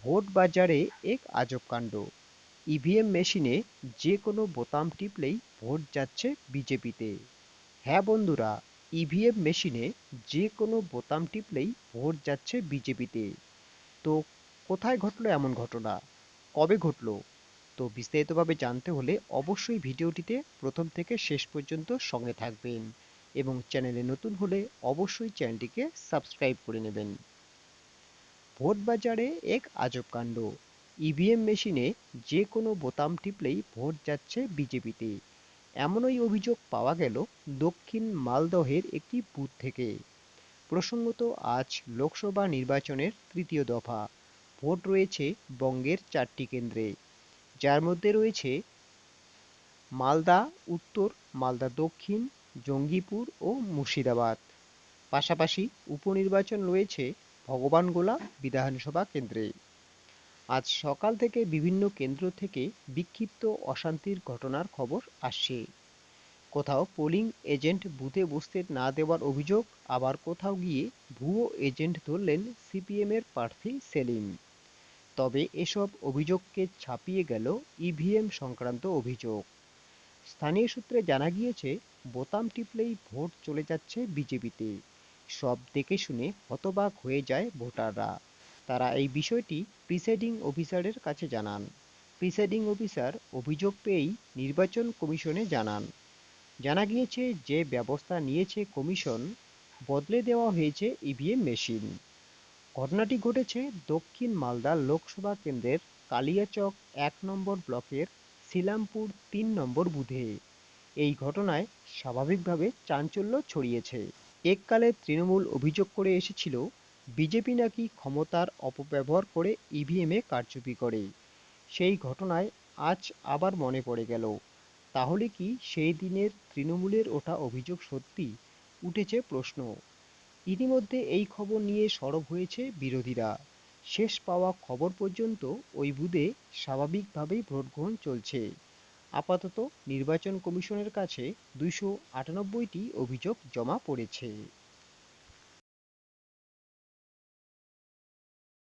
Vote বাজারে এক আজব কাণ্ড। ইভিএম মেশিনে যে কোনো বোতাম টিপলেই ভোট যাচ্ছে বিজেপিতে। হ্যাঁ বন্ধুরা ইভিএম মেশিনে যে কোনো বোতাম টিপলেই ভোট যাচ্ছে বিজেপিতে। তো কোথায় ঘটলো এমন ঘটনা? কবে ঘটলো? তো বিস্তারিতভাবে জানতে হলে অবশ্যই ভিডিওটিতে প্রথম থেকে শেষ পর্যন্ত সঙ্গে থাকবেন এবং চ্যানেলে নতুন হলে অবশ্যই চ্যানেলটিকে সাবস্ক্রাইব করে নেবেন। ভোট বাজারে এক আজব কাণ্ড। ইভিএম মেশিনে যে কোনো বোতাম টিপলেই ভোট যাচ্ছে বিজেপিতে। এমনই অভিযোগ পাওয়া গেল দক্ষিণ মালদহের একটি বুথ থেকে। প্রসঙ্গত, আজ লোকসভা নির্বাচনের তৃতীয় দফা। ভোট রয়েছে বঙ্গের চারটি কেন্দ্রে। যার মধ্যে রয়েছে মালদা, উত্তর, মালদা দক্ষিণ, জঙ্গিপুর ও মুর্শিদাবাদ। পাশাপাশি উপনির্বাচন রয়েছে ভগবানগোলা বিধানসভা কেন্দ্রে। আজ সকাল থেকে বিভিন্ন কেন্দ্র থেকে বিক্ষিপ্ত অশান্তির ঘটনার খবর আসছে। কোথাও পোলিং এজেন্ট বুথে বসতে না দেওয়ার অভিযোগ, আবার কোথাও গিয়ে ভুয়ো এজেন্ট ধরলেন সিপিএমের প্রার্থী সেলিম। তবে এসব অভিযোগকে ছাপিয়ে গেল ইভিএম সংক্রান্ত অভিযোগ। স্থানীয় সূত্রে জানা গিয়েছে, বোতাম টিপলেই ভোট চলে যাচ্ছে বিজেপিতে। সব দেখে শুনে হতবাক হয়ে যায় ভোটাররা। তারা এই বিষয়টি প্রিসাইডিং অফিসারের কাছে জানান। প্রিসাইডিং অফিসার অভিযোগ পেয়েই নির্বাচন কমিশনে জানান। জানা গিয়েছে যে ব্যবস্থা নিয়েছে কমিশন, বদলে দেওয়া হয়েছে ইভিএম মেশিন। ঘটনাটি ঘটেছে দক্ষিণ মালদা লোকসভা কেন্দ্রের কালিয়াচক এক নম্বর ব্লকের শিলামপুর তিন নম্বর বুথে এই ঘটনায় স্বাভাবিকভাবে চাঞ্চল্য ছড়িয়েছে। এককালে তৃণমূল অভিযোগ করে এসেছিল, বিজেপি নাকি ক্ষমতার অপব্যবহার করে ইভিএমে কারচুপি করে। সেই ঘটনায় আজ আবার মনে পড়ে গেল। তাহলে কি সেই দিনের তৃণমূলের ওঠা অভিযোগ সত্যি? উঠেছে প্রশ্ন। ইতিমধ্যে এই খবর নিয়ে সরব হয়েছে বিরোধীরা। শেষ পাওয়া খবর পর্যন্ত ওই বুথে স্বাভাবিকভাবেই ভোট গ্রহণ চলছে। আপাতত নির্বাচন কমিশনের কাছে দুইশো আটানব্বইটি অভিযোগ জমা পড়েছে।